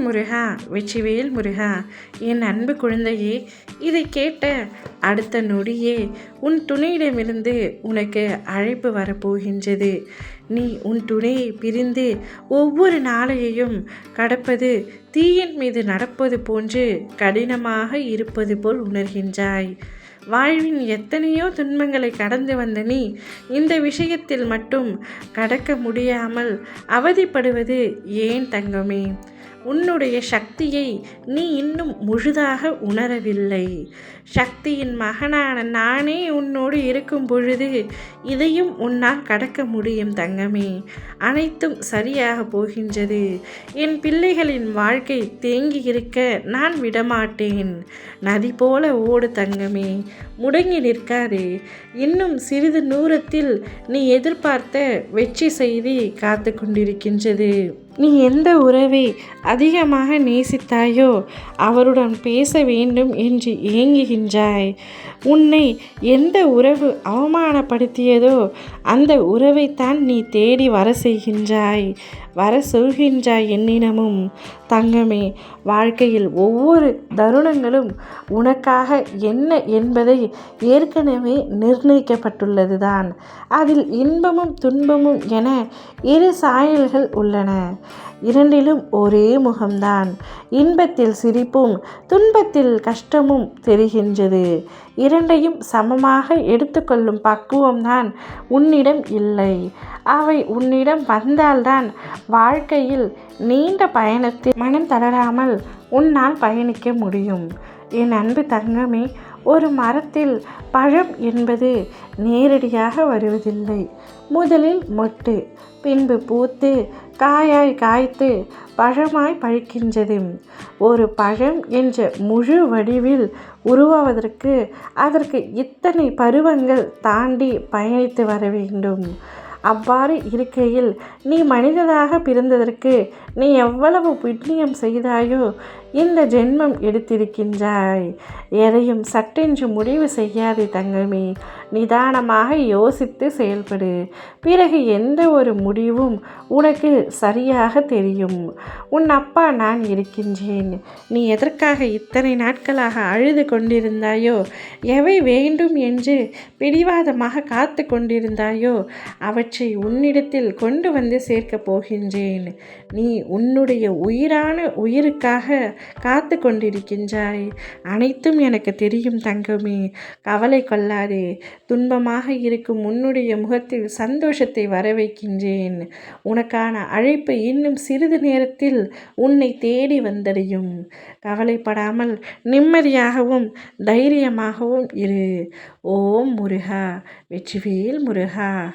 முருகா வெற்றிவேல் முருகா என் அன்பு குழந்தையே இதை கேட்ட அடுத்த நொடியே உன் துணையிடமிருந்து உனக்கு அழைப்பு வரப்போகின்றது. நீ உன் துணையை பிரிந்து ஒவ்வொரு நாளையையும் கடப்பது தீயின் மீது நடப்பது போன்று கடினமாக இருப்பது போல் உணர்கின்றாய். வாழ்வின் எத்தனையோ துன்பங்களை கடந்து வந்த நீ இந்த விஷயத்தில் மட்டும் கடக்க முடியாமல் அவதிப்படுவது ஏன் தங்கமே? உன்னுடைய சக்தியை நீ இன்னும் முழுதாக உணரவில்லை. சக்தியின் மகனான நானே உன்னோடு இருக்கும் பொழுது இதையும் உன்னால் கடக்க முடியும் தங்கமே. அனைத்தும் சரியாக போகின்றது. என் பிள்ளைகளின் வாழ்க்கை தேங்கி இருக்க நான் விடமாட்டேன். நதி போல ஓடு தங்கமே முடங்கி நிற்காதே. இன்னும் சிறிது நூரத்தில் நீ எதிர்பார்த்த வெற்றி செய்தி காத்து கொண்டிருக்கின்றது. நீ எந்த உறவை அதிகமாக நேசித்தாயோ அவருடன் பேச வேண்டும் என்று ஏங்குகின்றாய். உன்னை எந்த உறவு அவமானப்படுத்தியதோ அந்த உறவைத்தான் நீ தேடி வர செய்கின்றாய் வர சொல்கின்றாய் என்னினமும். தங்கமே வாழ்க்கையில் ஒவ்வொரு தருணங்களும் உனக்காக என்ன என்பதை ஏற்கனவே நிர்ணயிக்கப்பட்டுள்ளது தான் அதில் இன்பமும் துன்பமும் என இரு சாயல்கள் உள்ளன. இரண்டிலும் ஒரே முகம்தான். இன்பத்தில் சிரிப்பும் துன்பத்தில் கஷ்டமும் தெரிகின்றது. இரண்டையும் சமமாக எடுத்துக்கொள்ளும் பக்குவம்தான் உன்னிடம் இல்லை. அவை உன்னிடம் வந்தால்தான் வாழ்க்கையில் நீண்ட பயணத்தில் மனம் தளராமல் உன்னால் பயணிக்க முடியும். என் அன்பு தங்கமே ஒரு மரத்தில் பழம் என்பது நேரடியாக வருவதில்லை. முதலில் மொட்டு பின்பு பூத்து காயாய் காய்த்து பழமாய் பழிக்கின்றது. ஒரு பழம் என்ற முழு வடிவில் உருவாவதற்கு அதற்கு இத்தனை பருவங்கள் தாண்டி பயணித்து வர வேண்டும். அவ்வாறு இருக்கையில் நீ மனிதனாக பிறந்ததற்கு நீ எவ்வளவு புண்ணியம் செய்தாயோ இந்த ஜென்மம் எடுத்திருக்கின்றாய். எதையும் சட்டென்று முடிவு செய்யாதே தங்கமே நிதானமாக யோசித்து செயல்படு. பிறகு எந்த ஒரு முடிவும் உனக்கு சரியாக தெரியும். உன் அப்பா நான் இருக்கின்றேன். நீ எதற்காக இத்தனை நாட்களாக அழுது கொண்டிருந்தாயோ எவை வேண்டும் என்று பிடிவாதமாக காத்து கொண்டிருந்தாயோ அவற்றை உன்னிடத்தில் கொண்டு வந்து சேர்க்கப் போகின்றேன். நீ உன்னுடைய உயிரான உயிருக்காக காத்து கொண்டிருக்கின்றாய். அனைத்தும் எனக்கு தெரியும் தங்கமே. கவலை கொள்ளாதே. துன்பமாக இருக்கும் உன்னுடைய முகத்தில் சந்தோஷத்தை வர வைக்கின்றேன் உனக்கான அழைப்பு இன்னும் சிறிது நேரத்தில் உன்னை தேடி வந்தடையும். கவலைப்படாமல் நிம்மதியாகவும் தைரியமாகவும் இரு. ஓம் முருகா. வெற்றிவேல் முருகா.